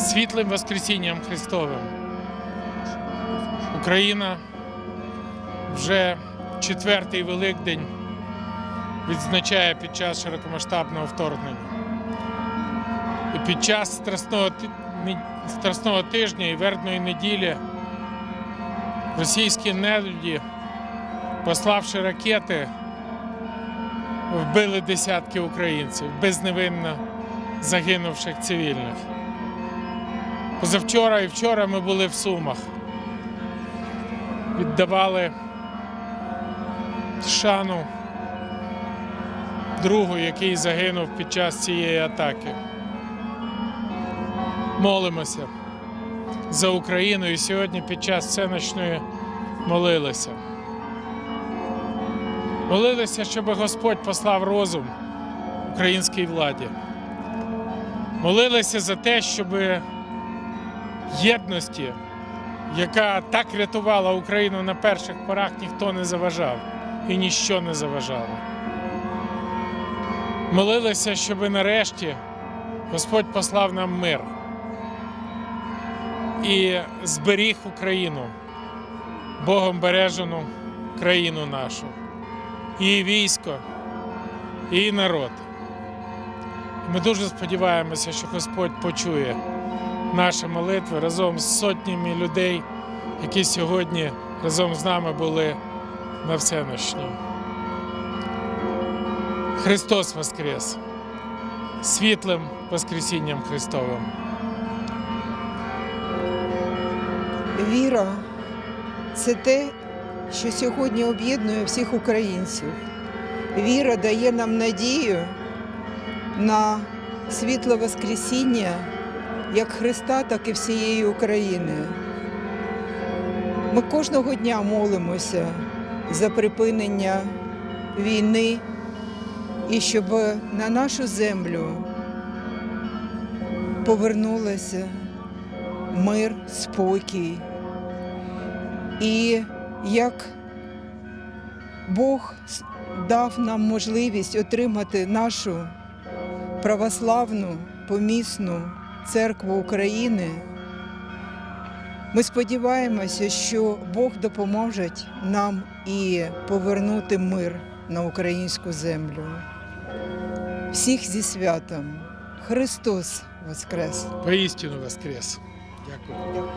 світлим Воскресінням Христовим. Україна вже четвертий Великдень відзначає під час широкомасштабного вторгнення. І під час страсного, страсного тижня і вербної неділі російські нелюді, пославши ракети, вбили десятки українців, безневинно загинувших цивільних. Позавчора і вчора ми були в Сумах, віддавали шану другу, який загинув під час цієї атаки. Молимося за Україну і сьогодні під час всеночної молилися. Молилися, щоб Господь послав розум українській владі. Молилися за те, щоб єдності, яка так рятувала Україну на перших порах, ніхто не заважав і ніщо не заважало. Молилися, щоб нарешті Господь послав нам мир і зберіг Україну, Богом бережену країну нашу, її військо, її народ. Ми дуже сподіваємося, що Господь почує наші молитви разом з сотнями людей, які сьогодні разом з нами були на всеночній. Христос Воскрес! Світлим Воскресінням Христовим! Віра це те, що сьогодні об'єднує всіх українців. Віра дає нам надію на світле Воскресіння як Христа, так і всієї України. Ми кожного дня молимося за припинення війни і щоб на нашу землю повернулося мир, спокій. І як Бог дав нам можливість отримати нашу православну помісну церкву України, ми сподіваємося, що Бог допоможе нам і повернути мир на українську землю. Всіх зі святом! Христос Воскрес! Поістину Воскрес! Дякую.